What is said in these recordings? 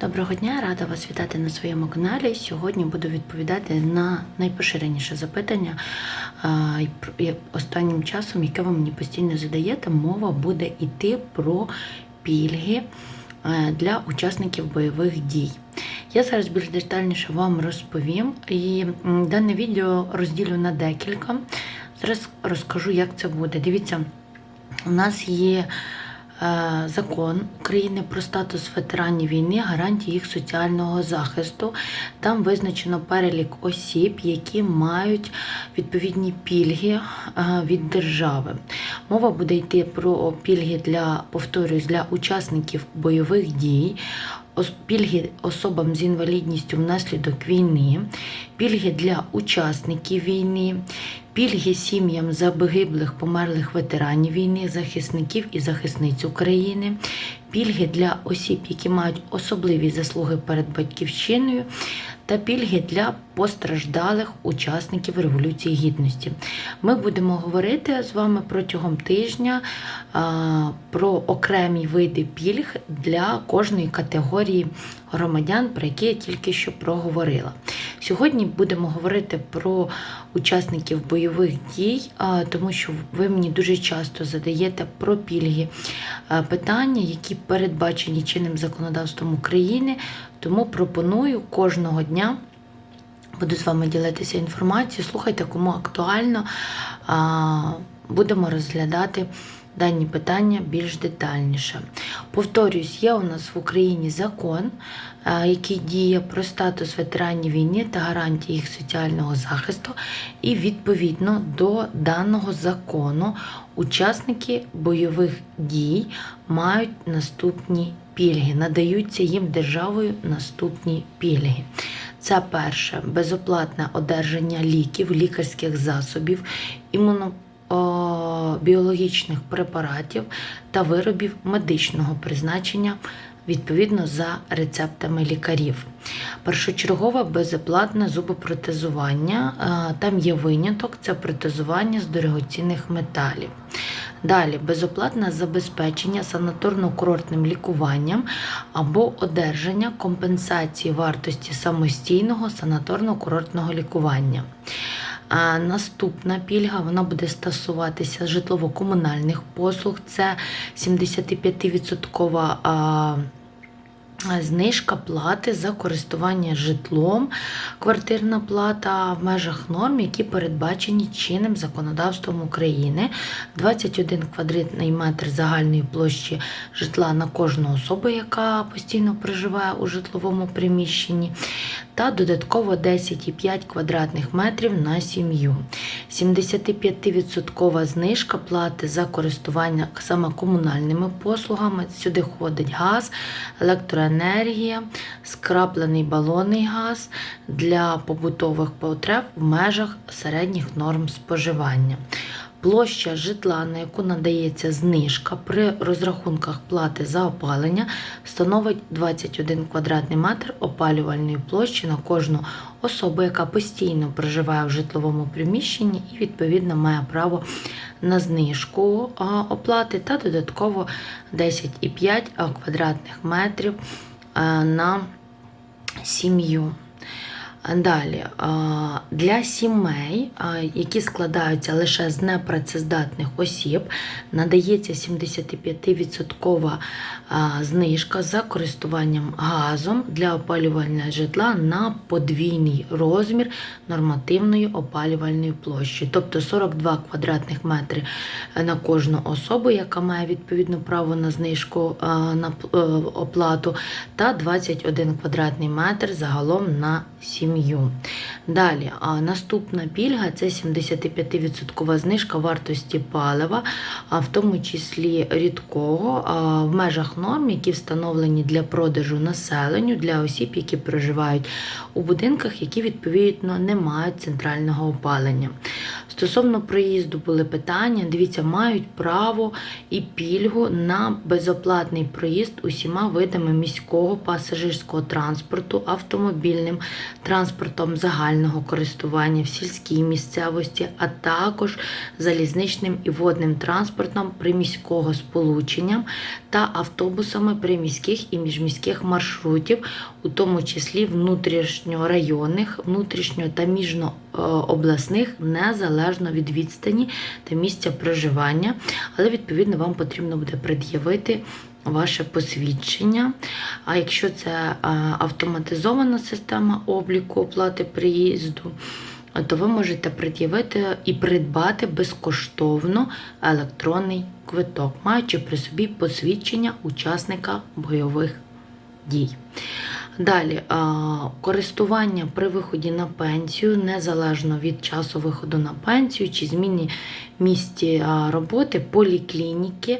Доброго дня, рада вас вітати на своєму каналі. Сьогодні буду відповідати на найпоширеніше запитання. Останнім часом, яке ви мені постійно задаєте, мова буде йти про пільги е, для учасників бойових дій. Я зараз більш детальніше вам розповім і дане відео розділю на декілька. Зараз розкажу, як це буде. Дивіться, у нас є закон України про статус ветеранів війни, гарантії їх соціального захисту. Там визначено перелік осіб, які мають відповідні пільги е, від держави. Мова буде йти про пільги для, повторюсь, для учасників бойових дій. Пільги особам з інвалідністю внаслідок війни, пільги для учасників війни, пільги сім'ям загиблих померлих ветеранів війни, захисників і захисниць України, пільги для осіб, які мають особливі заслуги перед батьківщиною, та пільги для постраждалих учасників Революції Гідності. Ми будемо говорити з вами протягом тижня про окремі види пільг для кожної категорії громадян, про які я тільки що проговорила. Сьогодні будемо говорити про учасників бойових дій, тому що ви мені дуже часто задаєте про пільги питання, які передбачені чинним законодавством України. Тому пропоную кожного дня. Буду з вами ділитися інформацією. Слухайте, кому актуально. Будемо розглядати дані питання більш детальніше. Повторюсь, є у нас в Україні закон, який діє про статус ветеранів війни та гарантії їх соціального захисту. І відповідно до даного закону учасники бойових дій мають наступні пільги, надаються їм державою наступні пільги. Це перше безоплатне одержання ліків, лікарських засобів, імунобіологічних препаратів та виробів медичного призначення відповідно за рецептами лікарів. Першочергове безоплатне зубопротезування. е, Там є виняток, це протезування з дорогоцінних металів. Далі безоплатне забезпечення санаторно-курортним лікуванням або одержання компенсації вартості самостійного санаторно-курортного лікування. Наступна пільга вона буде стосуватися житлово-комунальних послуг. Це 75% а, Знижка плати за користування житлом, квартирна плата в межах норм, які передбачені чинним законодавством України. 21 квадратний метр загальної площі житла на кожну особу, яка постійно проживає у житловому приміщенні, та додатково 10,5 квадратних метрів на сім'ю. 75% знижка плати за користування саме комунальними послугами. Сюди входить газ, електроенергія, скраплений балонний газ для побутових потреб в межах середніх норм споживання. Площа житла, на яку надається знижка при розрахунках плати за опалення, становить 21 квадратний метр опалювальної площі на кожну особу, яка постійно проживає в житловому приміщенні і відповідно має право на знижку оплати та додатково 10,5 квадратних метрів на сім'ю. Далі для сімей, які складаються лише з непрацездатних осіб, надається 75% знижка за користуванням газом для опалювального житла на подвійний розмір нормативної опалювальної площі, тобто 42 квадратних метри на кожну особу, яка має відповідно право на знижку на е, оплату, та 21 квадратний метр загалом на сім'ю. Далі, а наступна пільга це 75% знижка вартості палива, в тому числі рідкого, в межах норм, які встановлені для продажу населенню для осіб, які проживають у будинках, які відповідно не мають центрального опалення. Стосовно проїзду були питання. Дивіться, мають право і пільгу на безоплатний проїзд усіма видами міського пасажирського транспорту, автомобільним транспортом загального користування в сільській місцевості, а також залізничним і водним транспортом приміського сполучення та автобусами приміських і міжміських маршрутів, у тому числі внутрішньорайонних, внутрішньо та міжнообласних, незалежно від відстані та місця проживання, але відповідно вам потрібно буде пред'явити ваше посвідчення. А якщо це автоматизована система обліку оплати приїзду, то ви можете пред'явити і придбати безкоштовно електронний квиток, маючи при собі посвідчення учасника бойових дій. Далі, користування при виході на пенсію, незалежно від часу виходу на пенсію чи зміні місці роботи, поліклініки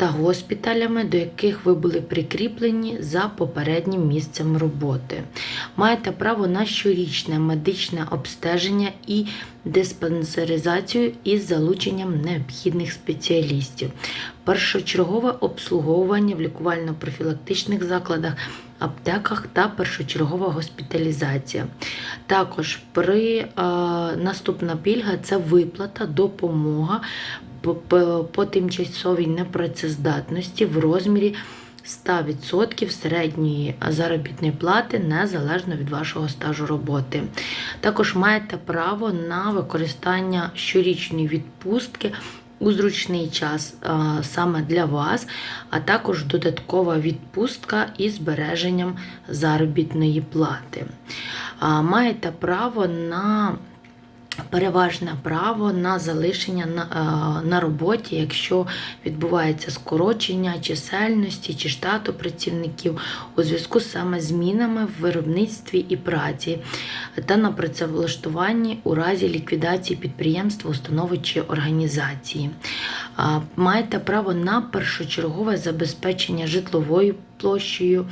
та госпіталями, до яких ви були прикріплені за попереднім місцем роботи. Маєте право на щорічне медичне обстеження і диспансеризацію із залученням необхідних спеціалістів, першочергове обслуговування в лікувально-профілактичних закладах. Аптеках та першочергова госпіталізація. Також при е, наступна пільга це виплата, допомога по, тимчасовій непрацездатності в розмірі 100% середньої заробітної плати незалежно від вашого стажу роботи. Також маєте право на використання щорічної відпустки. У зручний час а, саме для вас, а також додаткова відпустка із збереженням заробітної плати. А, маєте право на переважне право на залишення на, е, на роботі, якщо відбувається скорочення чисельності чи штату працівників у зв'язку з саме змінами в виробництві і праці та на працевлаштуванні у разі ліквідації підприємства, установи чи організації. Маєте право на першочергове забезпечення житловою площею,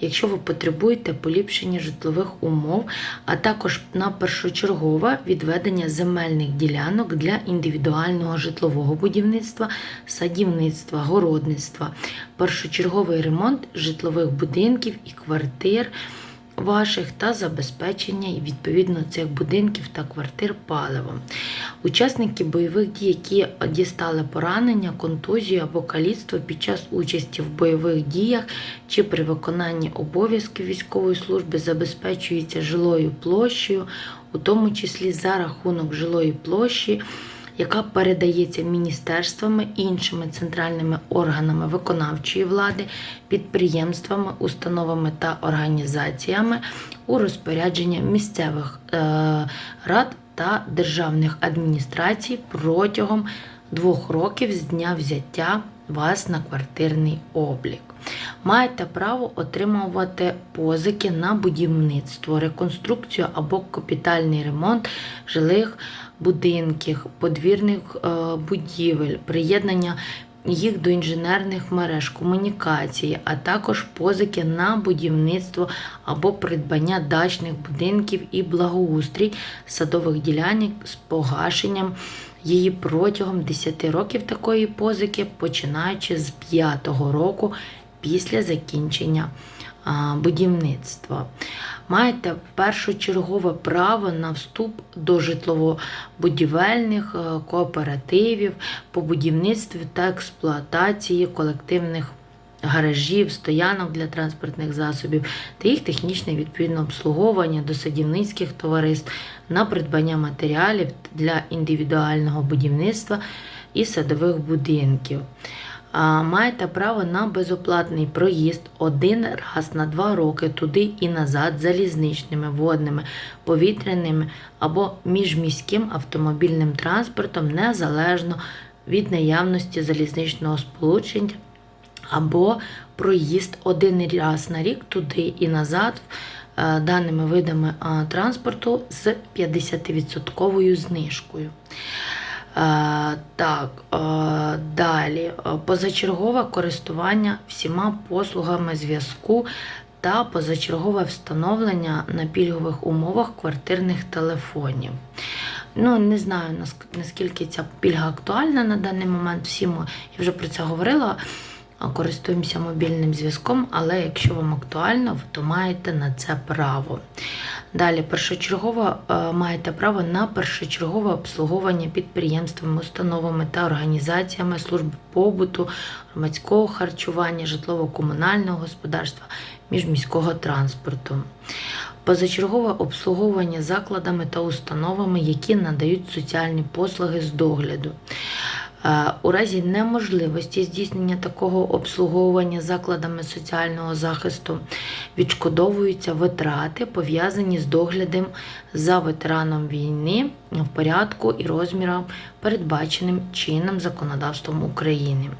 якщо ви потребуєте поліпшення житлових умов, а також на першочергове відведення земельних ділянок для індивідуального житлового будівництва, садівництва, городництва, першочерговий ремонт житлових будинків і квартир ваших та забезпечення відповідно цих будинків та квартир паливом. Учасники бойових дій, які дістали поранення, контузію або каліцтво під час участі в бойових діях чи при виконанні обов'язків військової служби забезпечуються жилою площею, у тому числі за рахунок жилої площі яка передається міністерствами, іншими центральними органами виконавчої влади, підприємствами, установами та організаціями у розпорядження місцевих е, рад та державних адміністрацій протягом двох років з дня взяття вас на квартирний облік. Маєте право отримувати позики на будівництво, реконструкцію або капітальний ремонт жилих будинків, подвірних е, будівель, приєднання їх до інженерних мереж, комунікації, а також позики на будівництво або придбання дачних будинків і благоустрій садових ділянок з погашенням її протягом 10 років. Такої позики, починаючи з 5 року після закінчення будівництва. Маєте першочергове право на вступ до житлово-будівельних е, кооперативів по будівництву та експлуатації колективних гаражів, стоянок для транспортних засобів та їх технічне відповідне обслуговування до садівницьких товариств на придбання матеріалів для індивідуального будівництва і садових будинків маєте право на безоплатний проїзд один раз на два роки туди і назад залізничними, водними, повітряними або міжміським автомобільним транспортом незалежно від наявності залізничного сполучення або проїзд один раз на рік туди і назад. Е, даними видами транспорту з 50% знижкою. Е, так, е, далі позачергове користування всіма послугами зв'язку та позачергове встановлення на пільгових умовах квартирних телефонів. Ну, не знаю, наскільки ця пільга актуальна на даний момент. Всі ми, я вже про це говорила. користуємося мобільним зв'язком, але якщо вам актуально, то маєте на це право. Далі, першочергово е, маєте право на першочергове обслуговування підприємствами, установами та організаціями служби побуту, громадського харчування, житлово-комунального господарства, міжміського транспорту. Позачергове обслуговування закладами та установами, які надають соціальні послуги з догляду. Е, У разі неможливості здійснення такого обслуговування закладами соціального захисту відшкодовуються витрати, пов'язані з доглядом за ветераном війни в порядку і розміром, передбаченим чинним законодавством України.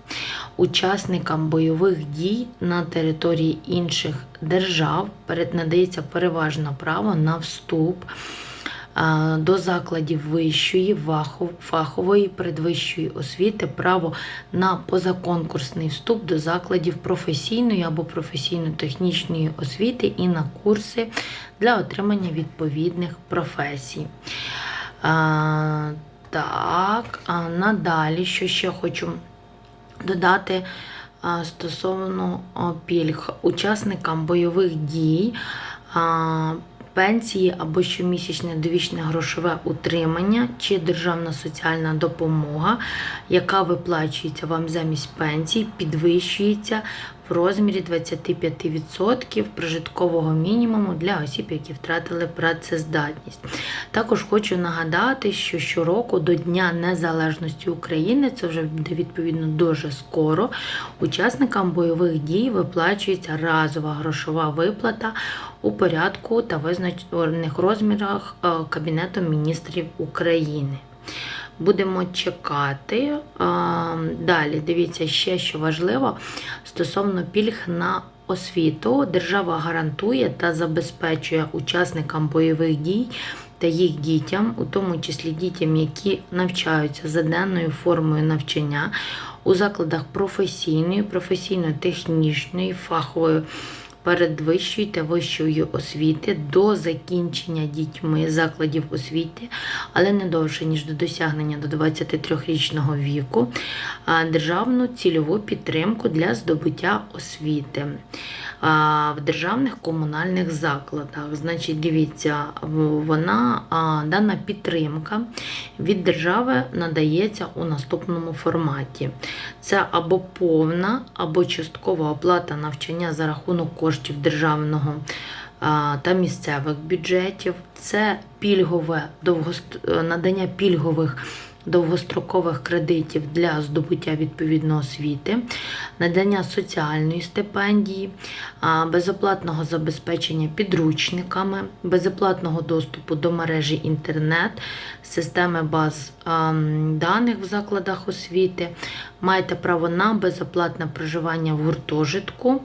Учасникам бойових дій на території інших держав перед- надається переважне право на вступ до закладів вищої, фахової, передвищої освіти, право на позаконкурсний вступ до закладів професійної або професійно-технічної освіти і на курси для отримання відповідних професій. Так, а надалі, що ще хочу додати стосовно пільг учасникам бойових дій. Пенсії або щомісячне довічне грошове утримання чи державна соціальна допомога, яка виплачується вам замість пенсій, підвищується в розмірі 25% прожиткового мінімуму для осіб, які втратили працездатність. Також хочу нагадати, що щороку до Дня Незалежності України, це вже відповідно дуже скоро, учасникам бойових дій виплачується разова грошова виплата у порядку та визначених розмірах е, Кабінетом міністрів України. Будемо чекати. Далі, дивіться, ще що важливо стосовно пільг на освіту. Держава гарантує та забезпечує учасникам бойових дій та їх дітям, у тому числі дітям, які навчаються за денною формою навчання у закладах професійної, професійно-технічної, фахової передвищої та вищої освіти до закінчення дітьми закладів освіти, але не довше, ніж до досягнення до 23-річного віку, державну цільову підтримку для здобуття освіти в державних комунальних закладах. Значить, дивіться, вона дана підтримка від держави надається у наступному форматі. Це або повна, або часткова оплата навчання за рахунок коштів державного та місцевих бюджетів. Це пільгове надання пільгових довгострокових кредитів для здобуття відповідної освіти, надання соціальної стипендії, безоплатного забезпечення підручниками, безоплатного доступу до мережі інтернет, системи баз даних в закладах освіти, маєте право на безоплатне проживання в гуртожитку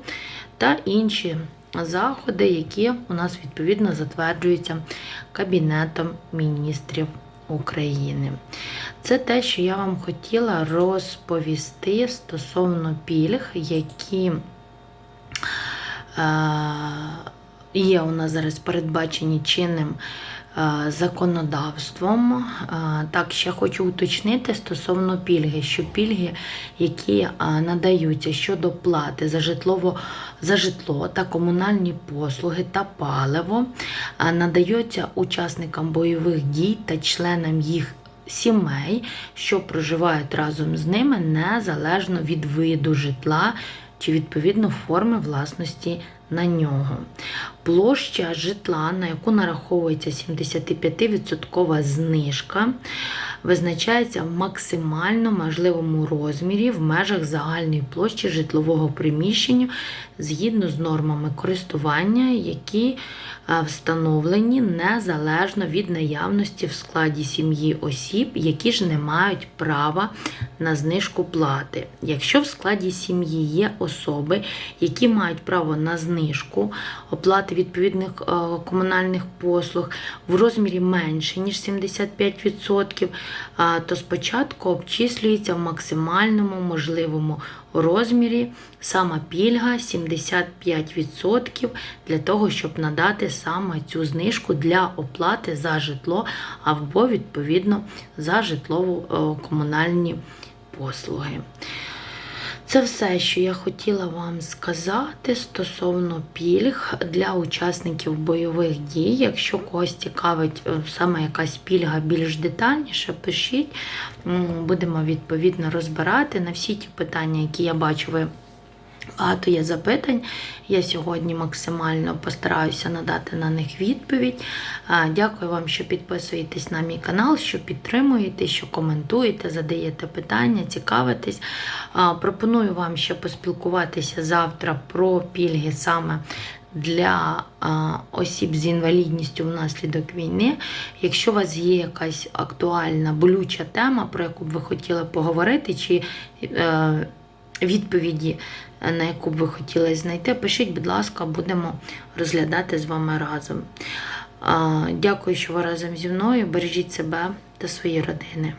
та інші заходи, які у нас відповідно затверджуються Кабінетом міністрів України. Це те, що я вам хотіла розповісти стосовно пільг, які е, є у нас зараз передбачені чинним законодавством. Е, Так, ще хочу уточнити стосовно пільги, що пільги, які е, надаються щодо плати за житлово за житло та комунальні послуги та паливо, е, надаються учасникам бойових дій та членам їх сімей, що проживають разом з ними незалежно від виду житла чи відповідно форми власності на нього. Площа житла, на яку нараховується 75% знижка, визначається в максимально можливому розмірі в межах загальної площі житлового приміщення згідно з нормами користування, які е, встановлені незалежно від наявності в складі сім'ї осіб, які ж не мають права на знижку плати. Якщо в складі сім'ї є особи, які мають право на знижку оплати відповідних е, комунальних послуг в розмірі менше, ніж 75%, а, то спочатку обчислюється в максимальному можливому розмірі сама пільга 75% для того, щоб надати саме цю знижку для оплати за житло або відповідно за житлово-комунальні послуги. Це все, що я хотіла вам сказати стосовно пільг для учасників бойових дій. Якщо когось цікавить е, саме якась пільга більш детальніше, пишіть. Будемо відповідно розбирати на всі ті питання, які я бачу, ви Багато є запитань. Я сьогодні максимально постараюся надати на них відповідь. Дякую вам, що підписуєтесь на мій канал, що підтримуєте, що коментуєте, задаєте питання, цікавитесь. Пропоную вам ще поспілкуватися завтра про пільги саме. Для осіб з інвалідністю внаслідок війни. Якщо у вас є якась актуальна болюча тема, про яку б ви хотіли поговорити, чи е, відповіді, на яку б ви хотіли знайти, пишіть, будь ласка, будемо розглядати з вами разом. Дякую, що ви разом зі мною. Бережіть себе та свої родини.